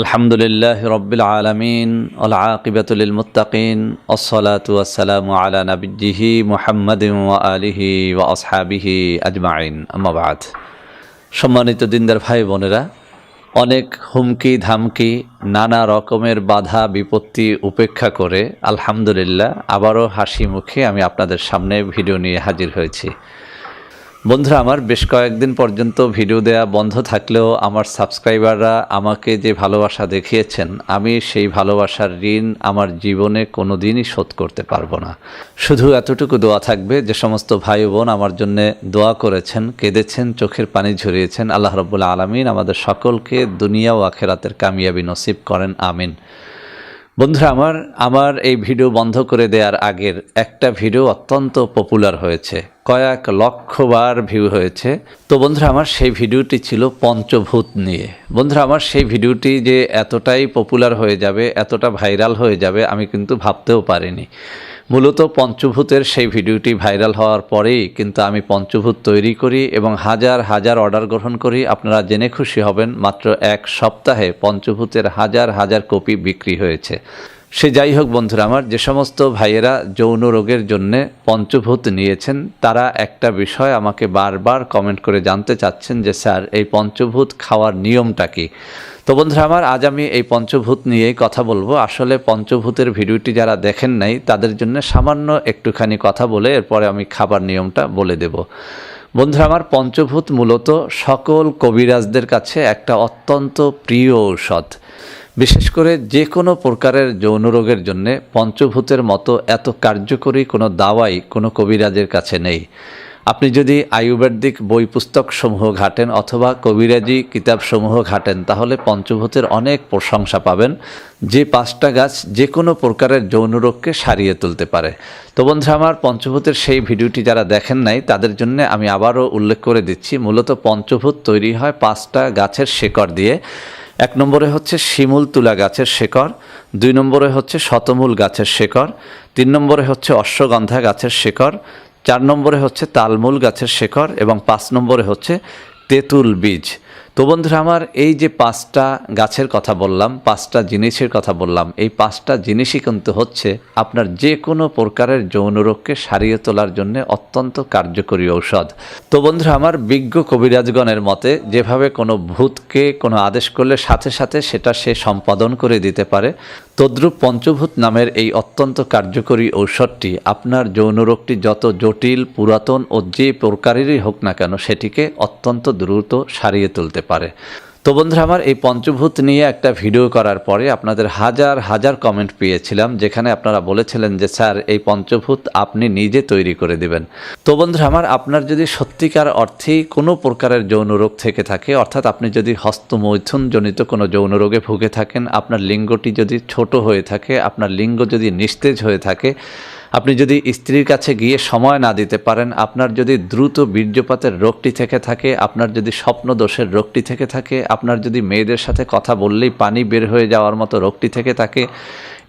আলহামদুলিল্লাহ রব্বিল আলমিন আকিবাতুল মুতাকিন ওসলাতু আসসালামু আলা নবিজিহি মুহাম্মদ আলিহি ওয়া আসহাবিহি আজমাইন। আমাবাদ সম্মানিত দিনদার ভাই বোনেরা, অনেক হুমকি, ধামকি, নানা রকমের বাধা, বিপত্তি উপেক্ষা করে আলহামদুলিল্লাহ আবারও হাসি মুখে আমি আপনাদের সামনে ভিডিও নিয়ে হাজির হয়েছি। বন্ধুরা, আমার বেশ কয়েকদিন পর্যন্ত ভিডিও দেয়া বন্ধ থাকলেও আমার সাবস্ক্রাইবাররা আমাকে যে ভালোবাসা দেখিয়েছেন, আমি সেই ভালোবাসার ঋণ আমার জীবনে কোনো দিনই শোধ করতে পারব না। শুধু এতটুকু দোয়া থাকবে, যে সমস্ত ভাই বোন আমার জন্য দোয়া করেছেন, কেঁদেছেন, চোখের পানি ঝরিয়েছেন। আল্লাহ রব্বুল্লা আলমিন আমাদের সকলকে দুনিয়া ও আখেরাতের কামিয়াবি নসিব করেন, আমিন। বন্ধুরা, আমার আমার এই ভিডিও বন্ধ করে দেওয়ার আগের একটা ভিডিও অত্যন্ত পপুলার হয়েছে। কয়েক লক্ষবার ভিউ হয়েছে। তো বন্ধুরা, আমার সেই ভিডিওটি ছিল পঞ্চভূত নিয়ে। বন্ধুরা, আমার সেই ভিডিওটি যে এতটাই পপুলার হয়ে যাবে, এতটা ভাইরাল হয়ে যাবে, আমি কিন্তু ভাবতেও পারিনি। মূলত পঞ্চভূতের সেই ভিডিওটি ভাইরাল হওয়ার পরেই কিন্তু আমি পঞ্চভূত তৈরি করি এবং হাজার হাজার অর্ডার গ্রহণ করি। আপনারা জেনে খুশি হবেন, মাত্র এক সপ্তাহে পঞ্চভূতের হাজার হাজার কপি বিক্রি হয়েছে। সে যাই হোক বন্ধুরা আমার, যে সমস্ত ভাইয়েরা যৌন রোগের জন্যে পঞ্চভূত নিয়েছেন, তারা একটা বিষয় আমাকে বারবার কমেন্ট করে জানতে চাচ্ছেন যে, স্যার, এই পঞ্চভূত খাওয়ার নিয়মটা কী? তো বন্ধুরা আমার, আজ আমি এই পঞ্চভূত নিয়েই কথা বলব। আসলে পঞ্চভূতের ভিডিওটি যারা দেখেন নাই, তাদের জন্য সামান্য একটুখানি কথা বলে এরপরে আমি খাবার নিয়মটা বলে দেব। বন্ধুরা আমার, পঞ্চভূত মূলত সকল কবিরাজদের কাছে একটা অত্যন্ত প্রিয় ঔষধ। বিশেষ করে যে কোনো প্রকারের যৌন রোগের জন্য পঞ্চভূতের মতো এত কার্যকরী কোনো দাওয়াই কোনো কবিরাজের কাছে নেই। আপনি যদি আয়ুর্বেদিক বই পুস্তক সমূহ ঘাটেন অথবা কবিরাজি কিতাবসমূহ ঘাটেন, তাহলে পঞ্চভূতের অনেক প্রশংসা পাবেন। যে পাঁচটা গাছ যে কোনো প্রকারের যৌন রোগকে সারিয়ে তুলতে পারে। তো বন্ধুরা আমার পঞ্চভূতের সেই ভিডিওটি যারা দেখেন নাই, তাদের জন্য আমি আবারও উল্লেখ করে দিচ্ছি, মূলত পঞ্চভূত তৈরি হয় পাঁচটা গাছের শেকড় দিয়ে। এক নম্বরে হচ্ছে শিমুল তুলা গাছের শেকড়, দুই নম্বরে হচ্ছে শতমূল গাছের শেকড়, তিন নম্বরে হচ্ছে অশ্বগন্ধা গাছের শেকড় চার নম্বরে হচ্ছে তালমূল গাছের শেকড় এবং পাঁচ নম্বরে হচ্ছে তেঁতুল বীজ। তো বন্ধুরা, আমার এই যে পাঁচটা গাছের কথা বললাম, পাঁচটা জিনিসের কথা বললাম, এই পাঁচটা জিনিসই কিন্তু হচ্ছে আপনার যে কোনো প্রকারের যৌন রোগকে সারিয়ে তোলার জন্য অত্যন্ত কার্যকরী ঔষধ। তো বন্ধুরা, আমার বিজ্ঞ কবিরাজগণের মতে, যেভাবে কোনো ভূতকে কোনো আদেশ করলে সাথে সাথে সেটা সে সম্পাদন করে দিতে পারে, তদ্রুপ পঞ্চভূত নামের এই অত্যন্ত কার্যকরী ঔষধটি আপনার যৌন রোগটি যত জটিল, পুরাতন ও যে প্রকারেরই হোক না কেন, সেটিকে অত্যন্ত দ্রুত সারিয়ে তুলতে পারে। তো বন্ধুরা, আমার এই পঞ্চভূত নিয়ে একটা ভিডিও করার পরে আপনাদের হাজার হাজার কমেন্ট পেয়েছিলাম, যেখানে আপনারা বলেছিলেন যে, স্যার, এই পঞ্চভূত আপনি নিজে তৈরি করে দিবেন। তো বন্ধুরা, আমার আপনার যদি সত্যিকার অর্থেই কোনো প্রকারের যৌন রোগ থেকে থাকে, অর্থাৎ আপনি যদি হস্তমৈথুন জনিত কোনো যৌন রোগে ভুগে থাকেন, আপনার লিঙ্গটি যদি ছোট হয়ে থাকে, আপনার লিঙ্গ যদি নিস্তেজ হয়ে থাকে আপনি যদি স্ত্রীর কাছে গিয়ে সময় না দিতে পারেন, আপনার যদি দ্রুত বীর্যপাতের রোগটি থেকে থাকে, আপনার যদি স্বপ্ন দোষের রোগটি থেকে থাকে, আপনার যদি মেয়েদের সাথে কথা বললেই পানি বের হয়ে যাওয়ার মতো রোগটি থেকে থাকে,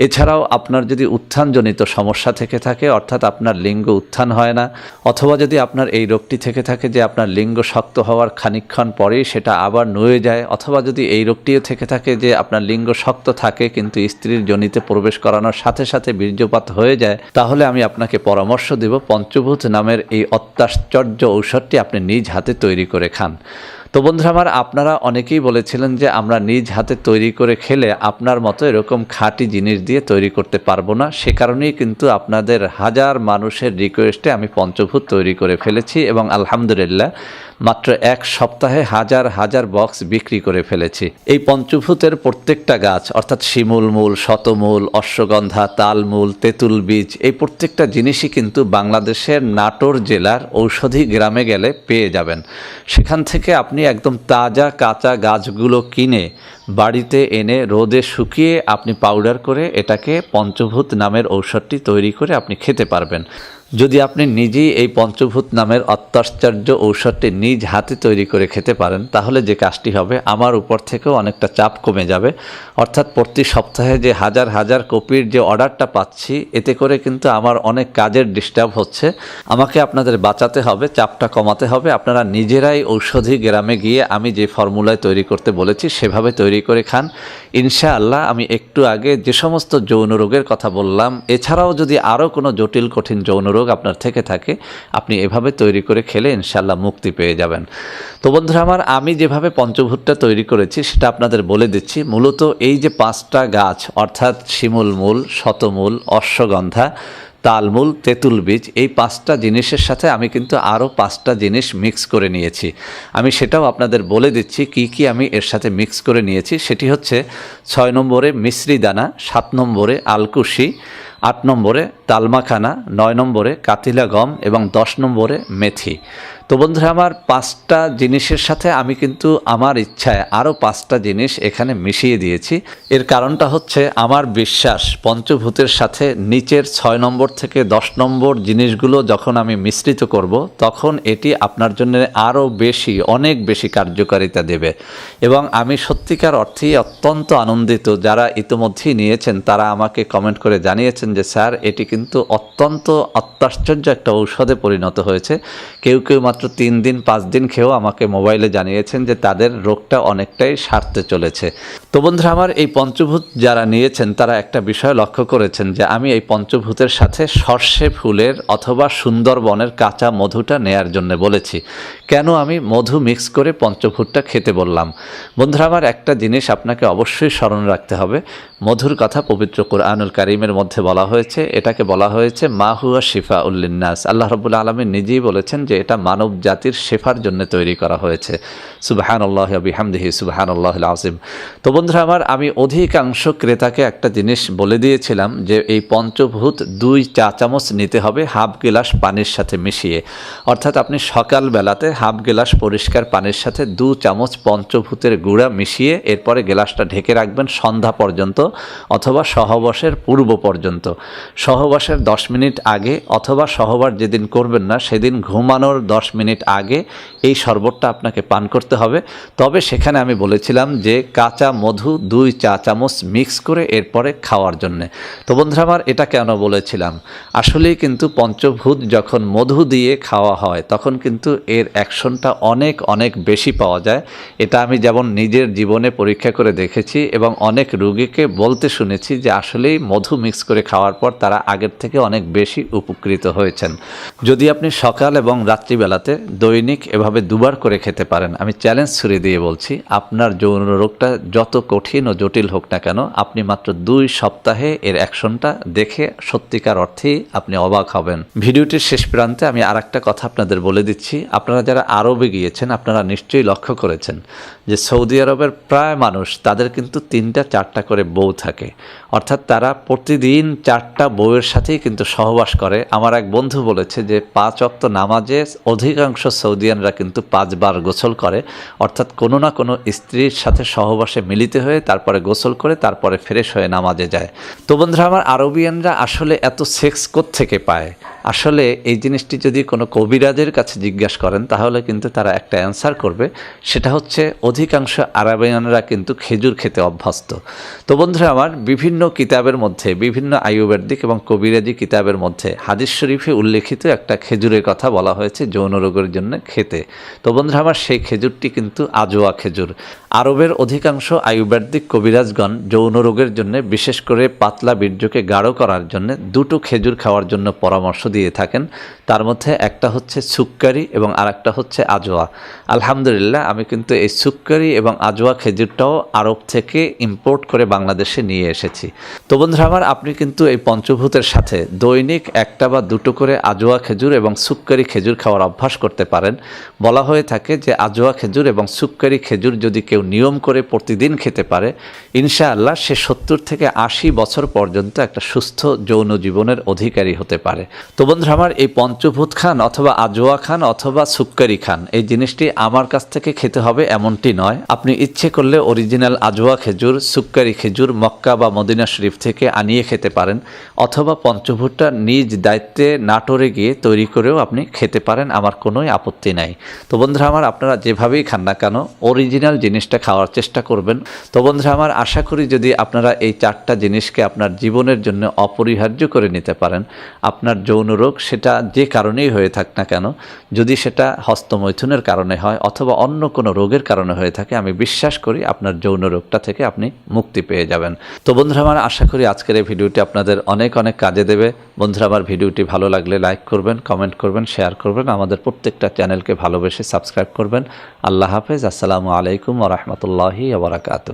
এছাড়াও আপনার যদি উত্থানজনিত সমস্যা থেকে থাকে, অর্থাৎ আপনার লিঙ্গ উত্থান হয় না, অথবা যদি আপনার এই রোগটি থেকে থাকে যে আপনার লিঙ্গ শক্ত হওয়ার খানিকক্ষণ পরেই সেটা আবার নুয়ে যায়, অথবা যদি এই রোগটিও থেকে থাকে যে আপনার লিঙ্গ শক্ত থাকে, কিন্তু স্ত্রীর জনিতে প্রবেশ করানোর সাথে সাথে বীর্যপাত হয়ে যায়, তাহলে আমি আপনাকে পরামর্শ দেব। পঞ্চভূত নামের এই অত্যাশ্চর্য ঔষধটি আপনি নিজ হাতে তৈরি করে খান। তো বন্ধুরা আমার আপনারা অনেকেই বলেছিলেন যে আমরা নিজ হাতে তৈরি করে খেলে আপনার মতো এরকম খাঁটি জিনিস দিয়ে তৈরি করতে পারব না। সে কারণেই কিন্তু আপনাদের হাজার মানুষের রিকোয়েস্টে আমি পঞ্চভূত তৈরি করে ফেলেছি এবং আলহামদুলিল্লাহ মাত্র এক সপ্তাহে হাজার হাজার বক্স বিক্রি করে ফেলেছি। এই পঞ্চভূতের প্রত্যেকটা গাছ, অর্থাৎ শিমুল মূল, শতমূল, অশ্বগন্ধা, তালমূল, তেঁতুল বীজ, এই প্রত্যেকটা জিনিসই কিন্তু বাংলাদেশের নাটোর জেলার ঔষধি গ্রামে গেলে পেয়ে যাবেন। সেখান থেকে আপনি একদম তাজা, কাঁচা গাছগুলো কিনে বাড়িতে এনে রোদে শুকিয়ে আপনি পাউডার করে এটাকে পঞ্চভূত নামের ঔষধটি তৈরি করে আপনি খেতে পারবেন। যদি আপনি নিজেই এই পঞ্চভূত নামের অত্যাশ্চর্য ঔষধটি নিজ হাতে তৈরি করে খেতে পারেন, তাহলে যে কাজটি হবে, আমার উপর থেকেও অনেকটা চাপ কমে যাবে। অর্থাৎ প্রতি সপ্তাহে যে হাজার হাজার কপির যে অর্ডারটা পাচ্ছি, এতে করে কিন্তু আমার অনেক কাজের ডিস্টার্ব হচ্ছে। আমাকে আপনাদের বাঁচাতে হবে, চাপটা কমাতে হবে। আপনারা নিজেরাই ঔষধি গ্রামে গিয়ে আমি যে ফর্মুলায় তৈরি করতে বলেছি, সেভাবে তৈরি করে খান। ইনশাআল্লাহ আমি একটু আগে যে সমস্ত যৌন রোগের কথা বললাম, এছাড়াও যদি আরও কোনো জটিল কঠিন যৌন রোগ আপনার থেকে থাকে, আপনি এভাবে তৈরি করে খেলে ইনশাল্লাহ মুক্তি পেয়ে যাবেন। তো বন্ধুরা আমার, আমি যেভাবে পঞ্চভূতটা তৈরি করেছি সেটা আপনাদের বলে দিচ্ছি। মূলত এই যে পাঁচটা গাছ, অর্থাৎ শিমুল মূল, শতমূল, অশ্বগন্ধা তালমূল, তেঁতুল বীজ, এই পাঁচটা জিনিসের সাথে আমি কিন্তু আরও পাঁচটা জিনিস মিক্স করে নিয়েছি। আমি সেটাও আপনাদের বলে দিচ্ছি কি কি আমি এর সাথে মিক্স করে নিয়েছি। সেটি হচ্ছে ছয় নম্বরে মিশ্রি দানা, সাত নম্বরে আলকুশি, আট নম্বরে তালমাখানা, নয় নম্বরে কাতিলা গম এবং দশ নম্বরে মেথি। তো বন্ধুরা, আমার পাঁচটা জিনিসের সাথে আমি কিন্তু আমার ইচ্ছায় আরও পাঁচটা জিনিস এখানে মিশিয়ে দিয়েছি। এর কারণটা হচ্ছে আমার বিশ্বাস, পঞ্চভূতের সাথে নিচের ছয় নম্বর থেকে দশ নম্বর জিনিসগুলো যখন আমি মিশ্রিত করব, তখন এটি আপনার জন্য আরও বেশি, অনেক বেশি কার্যকারিতা দেবে। এবং আমি সত্যিকার অর্থেই অত্যন্ত আনন্দিত, যারা ইতিমধ্যেই নিয়েছেন, তারা আমাকে কমেন্ট করে জানিয়েছেন যে, স্যার, এটি কিন্তু অত্যন্ত অত্যাশ্চর্য একটা ঔষধে পরিণত হয়েছে। কেউ কেউ মাত্র তিন দিন পাঁচ দিন খেয়েও আমাকে মোবাইলে জানিয়েছেন যে তাদের রোগটা অনেকটাই সারতে চলেছে। তো বন্ধুরা, আমার এই পঞ্চভূত যারা নিয়েছেন, তারা একটা বিষয় লক্ষ্য করেছেন যে আমি এই পঞ্চভূতের সাথে সর্ষে ফুলের অথবা সুন্দরবনের কাঁচা মধুটা নেয়ার জন্য বলেছি। কেন আমি মধু মিক্স করে পঞ্চভূতটা খেতে বললাম? বন্ধুরা, আমার একটা জিনিস আপনাকে অবশ্যই স্মরণ রাখতে হবে। মধুর কথা পবিত্র কোরআনুল কারিমের মধ্যে বলা হয়েছে। এটাকে বলা হয়েছে মা হুয়া শিফা উল্লিন্নাস আল্লাহ রবুল্লা আলমী নিজেই বলেছেন যে এটা মানব জাতির শেফার জন্য তৈরি করা হয়েছে। সুবাহান আল্লাহ বিহামদিহি সুবাহান আল্লাহ আজিম তো বন্ধুরা আমার, আমি অধিকাংশ ক্রেতাকে একটা জিনিস বলে দিয়েছিলাম যে এই পঞ্চভূত দুই চা চামচ নিতে হবে হাফ গিলাস পানির সাথে মিশিয়ে। অর্থাৎ আপনি সকালবেলাতে হাফ গিলাস পরিষ্কার পানির সাথে দু চামচ পঞ্চভূতের গুঁড়া মিশিয়ে এরপরে গ্লাসটা ঢেকে রাখবেন সন্ধ্যা পর্যন্ত অথবা সহবাসের পূর্ব পর্যন্ত। সহবাসের দশ মিনিট আগে অথবা সহবাস যেদিন করবেন না, সেদিন ঘুমানোর দশ মিনিট আগে এই শরবতটা আপনাকে পান করতে হবে। তবে সেখানে আমি বলেছিলাম যে কাঁচা দুই চা চামচ মিক্স করে এরপরে খাওয়ার জন্যে। তো বন্ধুরা আমার এটা কেন বলেছিলাম? আসলেই কিন্তু পঞ্চভূত যখন মধু দিয়ে খাওয়া হয়, তখন কিন্তু এর অ্যাকশনটা অনেক অনেক বেশি পাওয়া যায়। এটা আমি যেমন নিজের জীবনে পরীক্ষা করে দেখেছি এবং অনেক রুগীকে বলতে শুনেছি যে আসলেই মধু মিক্স করে খাওয়ার পর তারা আগের থেকে অনেক বেশি উপকৃত হয়েছেন। যদি আপনি সকাল এবং রাত্রিবেলাতে দৈনিক এভাবে দুবার করে খেতে পারেন, আমি চ্যালেঞ্জ ছুড়ে দিয়ে বলছি, আপনার যৌন রোগটা যত কঠিন ও জটিল হোক না কেন, আপনি মাত্র দুই সপ্তাহে এর অ্যাকশনটা দেখে সত্যিকার অর্থেই আপনি অবাক হবেন। ভিডিওটির শেষ প্রান্তে আমি আর কথা আপনাদের বলে দিচ্ছি। আপনারা যারা আরবে গিয়েছেন, আপনারা নিশ্চয়ই লক্ষ্য করেছেন যে সৌদি আরবের প্রায় মানুষ, তাদের কিন্তু তিনটা, চারটা করে বউ থাকে। অর্থাৎ তারা প্রতিদিন চারটা বউয়ের সাথেই কিন্তু সহবাস করে। আমার এক বন্ধু বলেছে যে পাঁচ অক্ত নামাজে অধিকাংশ সৌদিয়ানরা কিন্তু পাঁচবার গোসল করে। অর্থাৎ কোনো না কোনো স্ত্রীর সাথে সহবাসে মিলিত হয়ে তারপরে গোসল করে তারপরে ফ্রেশ হয়ে নামাজে যায়। তো বন্ধুরা, আমার আরবিয়ানরা আসলে এত সেক্স থেকে পায়? আসলে এই জিনিসটি যদি কোনো কবিরাজের কাছে জিজ্ঞাসা করেন, তাহলে কিন্তু তারা একটা অ্যান্সার করবে। সেটা হচ্ছে, অধিকাংশ আরবিয়ানরা কিন্তু খেজুর খেতে অভ্যস্ত। তো বন্ধুরা, আমার বিভিন্ন কিতাবের মধ্যে, বিভিন্ন আয়ুর্বেদিক এবং কবিরাজি কিতাবের মধ্যে হাদিস শরীফে উল্লেখিত একটা খেজুরের কথা বলা হয়েছে, যৌন রোগের জন্য খেতে। তো বন্ধুরা, আমার সেই খেজুরটি কিন্তু আজোয়া খেজুর। আরবের অধিকাংশ আয়ুর্বেদিক কবিরাজগণ যৌন রোগের জন্য, বিশেষ করে পাতলা বীর্যকে গাঢ় করার জন্য দুটো খেজুর খাওয়ার জন্য পরামর্শ দিয়ে থাকেন। তার মধ্যে একটা হচ্ছে সুক্কারি এবং আরেকটা হচ্ছে আজোয়া। আলহামদুলিল্লাহ, আমি কিন্তু এই সুক্কারি এবং আজোয়া খেজুরটাও আরব থেকে ইম্পোর্ট করে বাংলাদেশে নিয়ে এসেছি। তো বন্ধুরা আমার, আপনি কিন্তু এই পঞ্চভূতের সাথে দৈনিক একটা বা দুটো করে আজোয়া খেজুর এবং সুক্কারি খেজুর খাওয়ার অভ্যাস করতে পারেন। বলা হয়ে থাকে যে আজোয়া খেজুর এবং সুক্কারি খেজুর যদি কেউ নিয়ম করে প্রতিদিন খেতে পারে। ইনশাআল্লাহ সে সত্তর থেকে আশি বছর পর্যন্ত একটা সুস্থ যৌন জীবনের অধিকারী হতে পারে। তো বন্ধুরা, আমার এই পঞ্চভূত খান অথবা আজোয়া খান অথবা সুক্কারি খান, এই জিনিসটি আমার কাছ থেকে খেতে হবে এমনটি নয়। আপনি ইচ্ছে করলে অরিজিনাল আজোয়া খেজুর সুক্কারি খেজুর মক্কা বা মদিনা শরীফ থেকে আনিয়ে খেতে পারেন অথবা পঞ্চভূতটা নিজ দায়িত্বে নাটোরে গিয়ে তৈরি করেও আপনি খেতে পারেন, আমার কোনোই আপত্তি নাই। তো বন্ধুরা, আমার আপনারা যেভাবেই খান না কেন, অরিজিনাল জিনিসটা খাওয়ার চেষ্টা করবেন। তো বন্ধুরা, আমার আশা করি যদি আপনারা এই চারটা জিনিসকে আপনার জীবনের জন্য অপরিহার্য করে নিতে পারেন, আপনার যৌন রোগ সেটা যে কারণেই হয়ে থাক না কেন, যদি সেটা হস্তমৈথুনের কারণে হয় অথবা অন্য কোনো রোগের কারণে হয়ে থাকে, আমি বিশ্বাস করি আপনার যৌন রোগটা থেকে আপনি মুক্তি পেয়ে যাবেন। তো বন্ধুরা, আমার আশা করি আজকের এই ভিডিওটি আপনাদের অনেক অনেক কাজে দেবে। বন্ধুরা, আমার ভিডিওটি ভালো লাগলে লাইক করবেন, কমেন্ট করবেন, শেয়ার করবেন, আমাদের প্রত্যেকটা চ্যানেলকে ভালোবেসে সাবস্ক্রাইব করবেন। আল্লাহ হাফেজ, আসসালামু আলাইকুম ওরহমতুল্লাহি আবরাকাতু